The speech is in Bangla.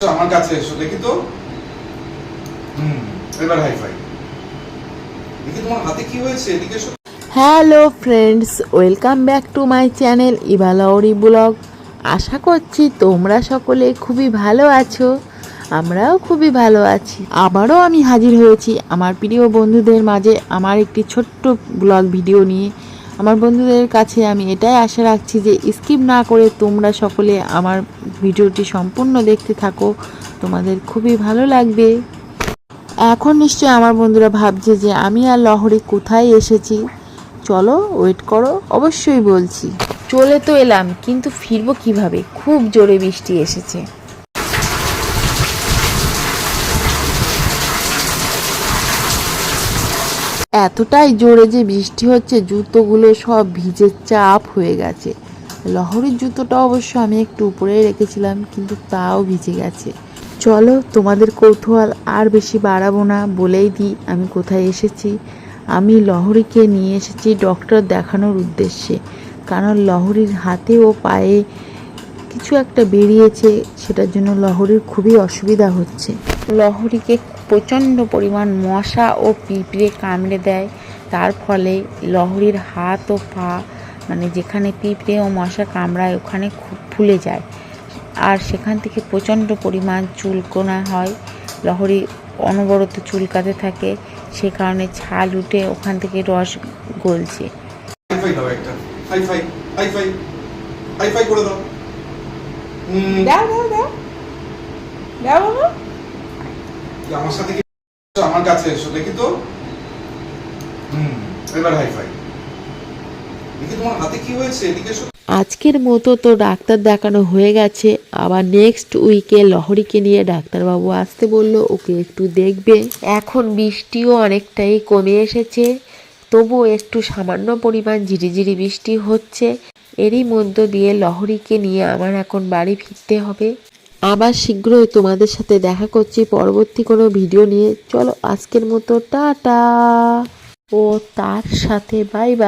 আমার কাছে এসো, দেখি তো। এবার হাই ফাই দেখি তোমার হাতে কি হয়েছে, এদিকে এসো। Hello friends welcome back to my channel ইভালাউরি blog আশা করছি তোমরা সকলে খুবই ভালো আছো, আমরাও খুবই ভালো আছি। আবারও আমি হাজির হয়েছি আমার প্রিয় বন্ধুদের মাঝে আমার একটি ছোট্ট ব্লগ ভিডিও নিয়ে। আমার বন্ধুদের কাছে আমি এটাই আশা রাখছি যে স্কিপ না করে তোমরা সকলে আমার ভিডিওটি সম্পূর্ণ দেখতে থাকো। তোমাদের খুবই ভালো লাগবে। এখন নিশ্চয় আমার বন্ধুরা ভাবছে যে আমি আর লহরি কোথায় এসেছি? চলো ওয়েট করো, অবশ্যই বলছি। চলে তো এলাম, কিন্তু ফিরবো কীভাবে? খুব জোরে বৃষ্টি এসেছে। এতটাই জোরে যে বৃষ্টি হচ্ছে, জুতোগুলো সব ভিজে চাপ হয়ে গেছে। লহরির জুতোটা অবশ্য আমি একটু উপরে রেখেছিলাম, কিন্তু তাও ভিজে গেছে। চলো, তোমাদের কৌতূহল আর বেশি বাড়াবো না বলেই দিই, আমি কোথায় এসেছি। আমি লহরীকে নিয়ে এসেছি ডক্টর দেখানোর উদ্দেশ্যে, কারণ লহরীর হাতে ও পায়ে কিছু একটা বেরিয়েছে সেটার জন্য লহরীর খুবই অসুবিধা হচ্ছে। লহরীকে প্রচণ্ড পরিমাণ মশা ও পিঁপড়ে কামড়ে দেয়। তার ফলে লহরীর হাত ও পা মানে যেখানে পিঁপড়ে ও মশা কামড়ায় ওখানে খুব ফুলে যায়। আর সেখান থেকে প্রচণ্ড পরিমাণ চুলকোনা হয়। লহরী অনবরত চুলকাতে থাকে। সে কারণে ছাল উঠে ওখান থেকে রস গলছে। হাই ফাই দাও একটা হাই ফাই হাই ফাই করে দাও। দাও দাও দাও। দাও বাবা। আমার সাথে কি আমার কাছে এসো। দেখি তো। হুম এবার হাই ফাই দেখি তোমার হাতে কি হয়েছে? এদিকে এসো। আজকের মতো তো ডাক্তার দেখানো হয়ে গেছে। আবার নেক্সট উইকে লহরীকে নিয়ে ডাক্তারবাবু আসতে বলল। ওকে একটু দেখবে। এখন বৃষ্টিও অনেকটাই কমে এসেছে। তবুও একটু সামান্য পরিমাণ ঝিরিঝিরি বৃষ্টি হচ্ছে। এরই মধ্য দিয়ে লহরীকে নিয়ে আমার এখন বাড়ি ফিরতে হবে। আবার শীঘ্রই তোমাদের সাথে দেখা করছি পরবর্তী কোনো ভিডিও নিয়ে। চলো আজকের মতো টাটা। ও তার সাথে বাই বাই